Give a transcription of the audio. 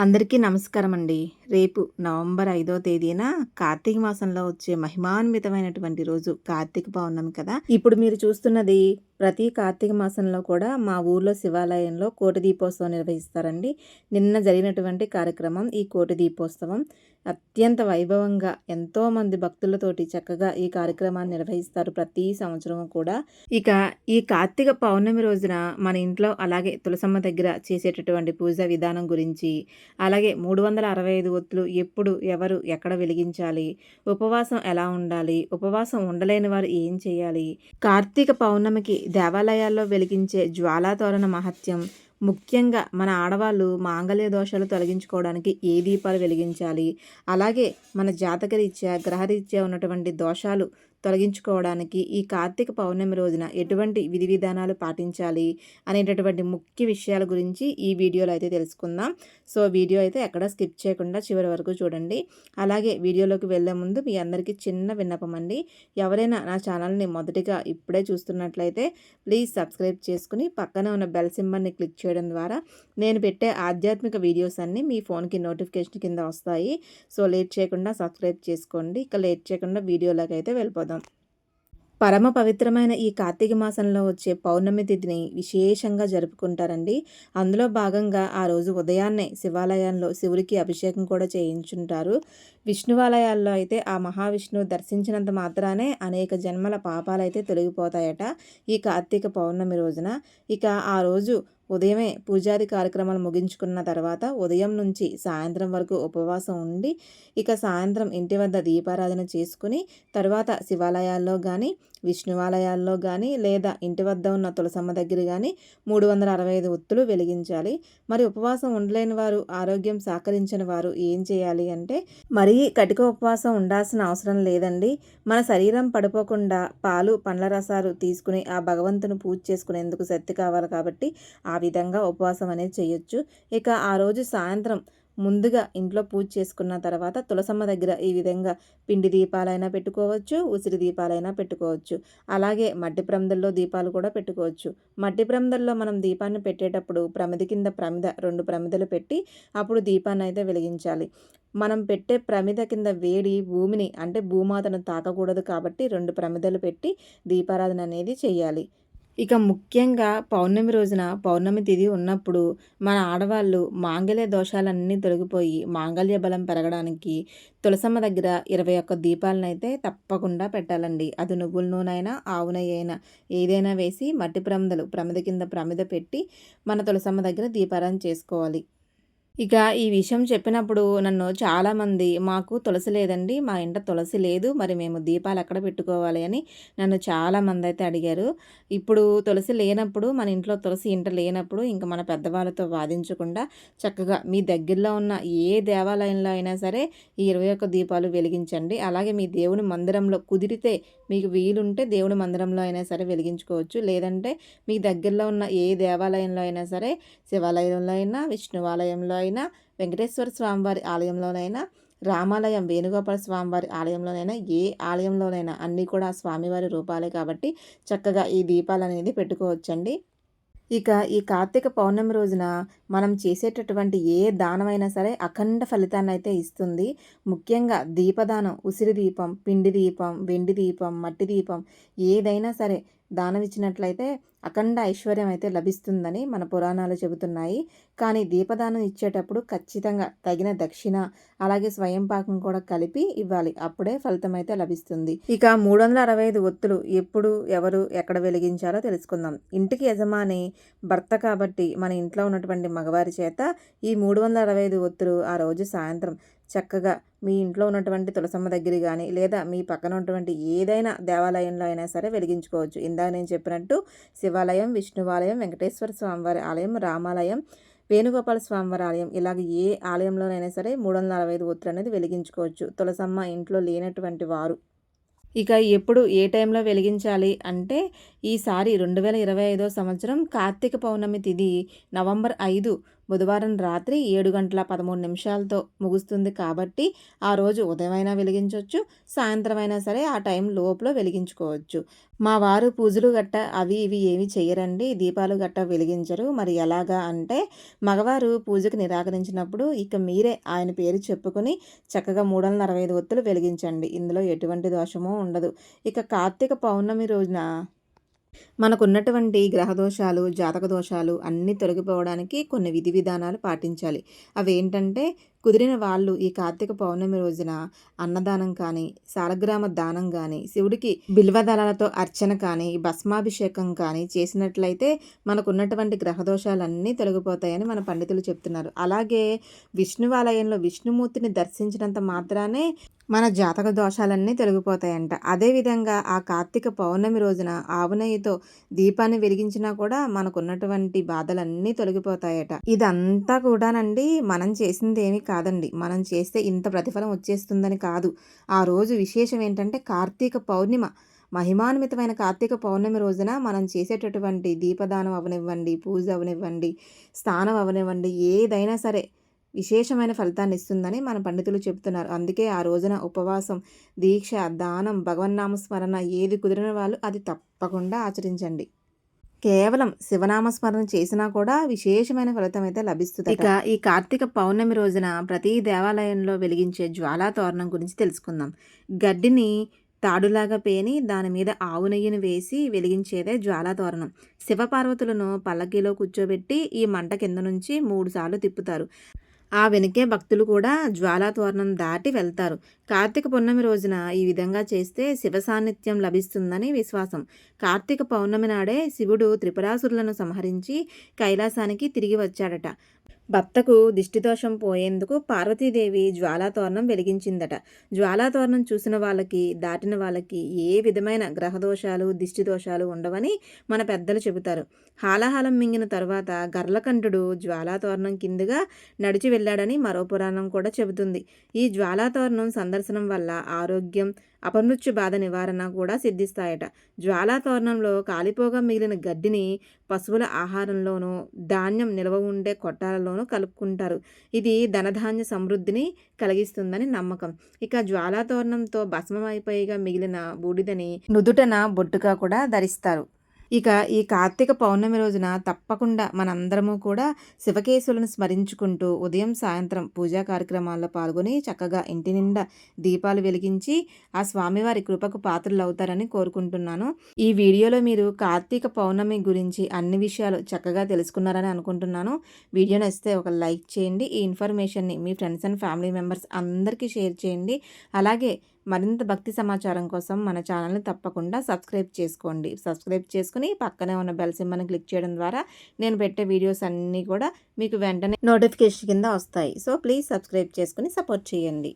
అందరికీ నమస్కారం అండి రేపు నవంబర్ ఐదో తేదీన కార్తీక మాసంలో వచ్చే మహిమాన్వితమైనటువంటి రోజు కార్తీక పౌర్ణమి కదా. ఇప్పుడు మీరు చూస్తున్నది ప్రతి కార్తీక మాసంలో కూడా మా ఊర్లో శివాలయంలో కోటి దీపోత్సవం నిర్వహిస్తారండి. నిన్న జరిగినటువంటి కార్యక్రమం ఈ కోటి దీపోత్సవం. అత్యంత వైభవంగా ఎంతోమంది భక్తులతోటి చక్కగా ఈ కార్యక్రమాన్ని నిర్వహిస్తారు ప్రతి సంవత్సరం కూడా. ఇక ఈ కార్తీక పౌర్ణమి రోజున మన ఇంట్లో అలాగే తులసమ్మ దగ్గర చేసేటటువంటి పూజ విధానం గురించి అలాగే మూడు వందల అరవై ఐదు ఒత్తులు ఎప్పుడు ఎవరు ఎక్కడ వెలిగించాలి ఉపవాసం ఎలా ఉండాలి ఉపవాసం ఉండలేని వారు ఏం చేయాలి కార్తీక పౌర్ణమికి దేవాలయాల్లో వెలిగించే జ్వాలాతోరణ మహత్యం ముఖ్యంగా మన ఆడవాళ్ళు మాంగళ్య దోషాలు తొలగించుకోవడానికి ఏ దీపాలు వెలిగించాలి? అలాగే మన జాతకరీత్యా గ్రహరీత్యా ఉన్నటువంటి దోషాలు తొలగించుకోవడానికి ఈ కార్తీక పౌర్ణమి రోజున ఎటువంటి విధి విధానాలు పాటించాలి అనేటటువంటి ముఖ్య విషయాల గురించి ఈ వీడియోలో అయితే తెలుసుకుందాం. సో వీడియో అయితే ఎక్కడ స్కిప్ చేయకుండా చివరి వరకు చూడండి. అలాగే వీడియోలోకి వెళ్ళే ముందు మీ అందరికీ చిన్న విన్నపం అండి. ఎవరైనా నా ఛానల్ని మొదటిగా ఇప్పుడే చూస్తున్నట్లయితే ప్లీజ్ సబ్స్క్రైబ్ చేసుకుని పక్కనే ఉన్న బెల్ సింబల్ని క్లిక్ చేయడం ద్వారా నేను పెట్టే ఆధ్యాత్మిక వీడియోస్ అన్నీ మీ ఫోన్కి నోటిఫికేషన్ కింద వస్తాయి. సో లేట్ చేయకుండా సబ్స్క్రైబ్ చేసుకోండి. ఇక లేట్ చేయకుండా వీడియోలోకి అయితే వెళ్ళిపోదాం. పరమ పవిత్రమైన ఈ కార్తీక మాసంలో వచ్చే పౌర్ణమి తిథిని విశేషంగా జరుపుకుంటారండి. అందులో భాగంగా ఆ రోజు ఉదయాన్నే శివాలయాల్లో శివుడికి అభిషేకం కూడా చేయించుంటారు. విష్ణువాలయాల్లో అయితే ఆ మహావిష్ణువు దర్శించినంత మాత్రానే అనేక జన్మల పాపాలైతే తొలగిపోతాయట ఈ కార్తీక పౌర్ణమి రోజున. ఇక ఆ రోజు ఉదయమే పూజాది కార్యక్రమాలు ముగించుకున్న తర్వాత ఉదయం నుంచి సాయంత్రం వరకు ఉపవాసం ఉండి ఇక సాయంత్రం ఇంటి వద్ద దీపారాధన చేసుకుని తర్వాత శివాలయాల్లో కానీ విష్ణువాలయాల్లో కానీ లేదా ఇంటి వద్ద ఉన్న తులసమ్మ దగ్గర కానీ మూడు వందల అరవై ఐదు ఒత్తులు వెలిగించాలి. మరి ఉపవాసం ఉండలేని వారు ఆరోగ్యం సహకరించిన వారు ఏం చేయాలి అంటే మరీ కటిక ఉపవాసం ఉండాల్సిన అవసరం లేదండి. మన శరీరం పడిపోకుండా పాలు పండ్ల రసాలు తీసుకుని ఆ భగవంతుని పూజ చేసుకునేందుకు శక్తి కావాలి కాబట్టి ఆ విధంగా ఉపవాసం అనేది చేయొచ్చు. ఇక ఆ రోజు సాయంత్రం ముందుగా ఇంట్లో పూజ చేసుకున్న తర్వాత తులసమ్మ దగ్గర ఈ విధంగా పిండి దీపాలైనా పెట్టుకోవచ్చు ఉసిరి దీపాలైనా పెట్టుకోవచ్చు. అలాగే మట్టి ప్రమిదల్లో దీపాలు కూడా పెట్టుకోవచ్చు. మట్టి ప్రమిదల్లో మనం దీపాన్ని పెట్టేటప్పుడు ప్రమిది కింద ప్రమిద రెండు ప్రమిదలు పెట్టి అప్పుడు దీపాన్ని అయితే వెలిగించాలి. మనం పెట్టే ప్రమిద కింద వేడి భూమిని అంటే భూమాతను తాకకూడదు కాబట్టి రెండు ప్రమిదలు పెట్టి దీపారాధన అనేది చేయాలి. ఇక ముఖ్యంగా పౌర్ణమి రోజున పౌర్ణమి తిథి ఉన్నప్పుడు మన ఆడవాళ్ళు మాంగళ్య దోషాలన్నీ తొలగిపోయి మాంగళ్య బలం పెరగడానికి తులసమ్మ దగ్గర ఇరవై ఒక్క దీపాలను అయితే తప్పకుండా పెట్టాలండి. అది నువ్వుల నూనె అయినా ఆవు నెయ్యి అయినా ఏదైనా వేసి మట్టి ప్రమిదలు ప్రమిద కింద ప్రమిద పెట్టి మన తులసమ్మ దగ్గర దీపారాధన చేసుకోవాలి. ఇక ఈ విషయం చెప్పినప్పుడు నన్ను చాలామంది మాకు తులసి లేదండి మా ఇంట తులసి లేదు మరి మేము దీపాలు ఎక్కడ పెట్టుకోవాలి అని నన్ను చాలామంది అయితే అడిగారు. ఇప్పుడు తులసి లేనప్పుడు మన ఇంట్లో తులసి ఇంట లేనప్పుడు ఇంకా మన పెద్దవాళ్ళతో వాదించకుండా చక్కగా మీ దగ్గరలో ఉన్న ఏ దేవాలయంలో అయినా సరే ఈ ఇరవై ఒక్క దీపాలు వెలిగించండి. అలాగే మీ దేవుని మందిరంలో కుదిరితే మీకు వీలుంటే దేవుడి మందిరంలో అయినా సరే వెలిగించుకోవచ్చు. లేదంటే మీ దగ్గరలో ఉన్న ఏ దేవాలయంలో అయినా సరే శివాలయంలో అయినా విష్ణువాలయంలో అయినా వెంకటేశ్వర స్వామివారి ఆలయంలోనైనా రామాలయం వేణుగోపాల స్వామివారి ఆలయంలోనైనా ఏ ఆలయంలోనైనా అన్నీ కూడా స్వామివారి రూపాలే కాబట్టి చక్కగా ఈ దీపాలు అనేది పెట్టుకోవచ్చండి. ఇక ఈ కార్తీక పౌర్ణమి రోజున మనం చేసేటటువంటి ఏ దానమైనా సరే అఖండ ఫలితాన్ని అయితే ఇస్తుంది. ముఖ్యంగా దీపదానం ఉసిరి దీపం పిండి దీపం వెండి దీపం మట్టి దీపం ఏదైనా సరే దానం ఇచ్చినట్లయితే అఖండ ఐశ్వర్యం అయితే లభిస్తుందని మన పురాణాలు చెబుతున్నాయి. కానీ దీపదానం ఇచ్చేటప్పుడు ఖచ్చితంగా తగిన దక్షిణ అలాగే స్వయం పాకం కూడా కలిపి ఇవ్వాలి. అప్పుడే ఫలితం అయితే లభిస్తుంది. ఇక మూడు వందల అరవై ఐదు ఒత్తులు ఎప్పుడు ఎవరు ఎక్కడ వెలిగించాలో తెలుసుకుందాం. ఇంటికి యజమాని భర్త కాబట్టి మన ఇంట్లో ఉన్నటువంటి మగవారి చేత ఈ మూడు వందల అరవై ఐదు ఒత్తులు ఆ రోజు సాయంత్రం చక్కగా మీ ఇంట్లో ఉన్నటువంటి తులసమ్మ దగ్గర కానీ లేదా మీ పక్కన ఉన్నటువంటి ఏదైనా దేవాలయంలో అయినా సరే వెలిగించుకోవచ్చు. ఇందాక నేను చెప్పినట్టు శివాలయం విష్ణువాలయం వెంకటేశ్వర స్వామివారి ఆలయం రామాలయం వేణుగోపాల స్వామివారి ఆలయం ఇలాగ ఏ ఆలయంలోనైనా సరే మూడు వందల అరవై ఐదు ఒత్తులు అనేది వెలిగించుకోవచ్చు. తులసమ్మ ఇంట్లో లేనటువంటి వారు. ఇక ఎప్పుడు ఏ టైంలో వెలిగించాలి అంటే ఈసారి రెండు వేల ఇరవై ఐదో సంవత్సరం కార్తీక పౌర్ణమి తిది నవంబర్ ఐదు బుధవారం రాత్రి ఏడు గంటల పదమూడు నిమిషాలతో ముగుస్తుంది కాబట్టి ఆ రోజు ఉదయమైనా వెలిగించవచ్చు సాయంత్రం అయినా సరే ఆ టైం లోపల వెలిగించుకోవచ్చు. మా వారు పూజలు గట్ట అవి ఇవి ఏమి చేయరండి దీపాలు గట్ట వెలిగించరు. మరి ఎలాగా అంటే మగవారు పూజకు నిరాకరించినప్పుడు ఇక మీరే ఆయన పేరు చెప్పుకొని చక్కగా మూడు వందల అరవై ఐదు ఒత్తులు వెలిగించండి. ఇందులో ఎటువంటి దోషమూ ఉండదు. ఇక కార్తీక పౌర్ణమి రోజున మనకున్నటువంటి గ్రహదోషాలు జాతక దోషాలు అన్నీ తొలగిపోవడానికి కొన్ని విధి విధానాలు పాటించాలి. అవి ఏంటంటే కుదిరిన వాళ్ళు ఈ కార్తీక పౌర్ణమి రోజున అన్నదానం కానీ సాలగ్రామ దానం కానీ శివుడికి బిల్వదళాలతో అర్చన కానీ భస్మాభిషేకం కానీ చేసినట్లయితే మనకున్నటువంటి గ్రహదోషాలన్నీ తొలగిపోతాయని మన పండితులు చెప్తున్నారు. అలాగే విష్ణువాలయంలో విష్ణుమూర్తిని దర్శించినంత మాత్రానే మన జాతక దోషాలన్నీ తొలగిపోతాయంట. అదేవిధంగా ఆ కార్తీక పౌర్ణమి రోజున ఆవునయ్యతో దీపాన్ని వెలిగించినా కూడా మనకున్నటువంటి బాధలన్నీ తొలగిపోతాయట. ఇదంతా కూడానండి మనం చేసింది ఏమి కాదండి. మనం చేస్తే ఇంత ప్రతిఫలం వచ్చేస్తుందని కాదు. ఆ రోజు విశేషం ఏంటంటే కార్తీక పౌర్ణిమ. మహిమాన్వితమైన కార్తీక పౌర్ణమి రోజున మనం చేసేటటువంటి దీపదానం అవనివ్వండి పూజ అవనివ్వండి స్నానం అవనివ్వండి ఏదైనా సరే విశేషమైన ఫలితాన్ని ఇస్తుందని మన పండితులు చెబుతున్నారు. అందుకే ఆ రోజున ఉపవాసం దీక్ష దానం భగవన్నామస్మరణ ఏది కుదిరిన వాళ్ళు అది తప్పకుండా ఆచరించండి. కేవలం శివనామస్మరణ చేసినా కూడా విశేషమైన ఫలితం అయితే లభిస్తుంది ఇక ఈ కార్తీక పౌర్ణమి రోజున ప్రతి దేవాలయంలో వెలిగించే జ్వాలా తోరణం గురించి తెలుసుకుందాం. గడ్డిని తాడులాగా పేని దాని మీద ఆవు నెయ్యిని వేసి వెలిగించేదే జ్వాలా తోరణం. శివపార్వతులను పల్లకీలో కూర్చోబెట్టి ఈ మంట కింద నుంచి మూడు సార్లు తిప్పుతారు. ఆ వెనుకే భక్తులు కూడా జ్వాలాతోరణం దాటి వెళ్తారు. కార్తీక పౌర్ణమి రోజున ఈ విధంగా చేస్తే శివ సాన్నిధ్యం లభిస్తుందని విశ్వాసం. కార్తీక పౌర్ణమి నాడే శివుడు త్రిపురాసురులను సంహరించి కైలాసానికి తిరిగి వచ్చాడట. భర్తకు దిష్టిదోషం పోయేందుకు పార్వతీదేవి జ్వాలాతోరణం వెలిగించిందట. జ్వాలాతోరణం చూసిన వాళ్ళకి దాటిన వాళ్ళకి ఏ విధమైన గ్రహదోషాలు దిష్టిదోషాలు ఉండవని మన పెద్దలు చెబుతారు. హాలాహలం మింగిన తర్వాత గర్లకంఠుడు జ్వాలాతోరణం కిందుగా నడిచి వెళ్ళాడని మరో పురాణం కూడా చెబుతుంది. ఈ జ్వాలాతోరణం సందర్శనం వల్ల ఆరోగ్యం అపమృత్యు బాధ నివారణ కూడా సిద్ధిస్తాయట. జ్వాలాతోరణంలో కాలిపోగా మిగిలిన గడ్డిని పశువుల ఆహారంలోనూ ధాన్యం నిల్వ ఉండే కొట్టాలలోనూ కలుపుకుంటారు. ఇది ధనధాన్య సమృద్ధిని కలిగిస్తుందని నమ్మకం. ఇక జ్వాలాతోరణంతో భస్మమైపోయిగా మిగిలిన బూడిదని నుదుటన బొట్టుగా కూడా ధరిస్తారు. ఇక ఈ కార్తీక పౌర్ణమి రోజున తప్పకుండా మనందరము కూడా శివకేశులను స్మరించుకుంటూ ఉదయం సాయంత్రం పూజా కార్యక్రమాల్లో పాల్గొని చక్కగా ఇంటి నిండా దీపాలు వెలిగించి ఆ స్వామివారి కృపకు పాత్రలు అవుతారని కోరుకుంటున్నాను. ఈ వీడియోలో మీరు కార్తీక పౌర్ణమి గురించి అన్ని విషయాలు చక్కగా తెలుసుకున్నారని అనుకుంటున్నాను. వీడియో నచ్చితే ఒక లైక్ చేయండి. ఈ ఇన్ఫర్మేషన్ని మీ ఫ్రెండ్స్ అండ్ ఫ్యామిలీ మెంబర్స్ అందరికీ షేర్ చేయండి. అలాగే మరింత భక్తి సమాచారం కోసం మన ఛానల్ని తప్పకుండా సబ్స్క్రైబ్ చేసుకోండి. సబ్స్క్రైబ్ చేసుకుని పక్కనే ఉన్న బెల్ సింబల్ని క్లిక్ చేయడం ద్వారా నేను పెట్టే వీడియోస్ అన్నీ కూడా మీకు వెంటనే నోటిఫికేషన్ కింద వస్తాయి. సో ప్లీజ్ సబ్స్క్రైబ్ చేసుకుని సపోర్ట్ చేయండి.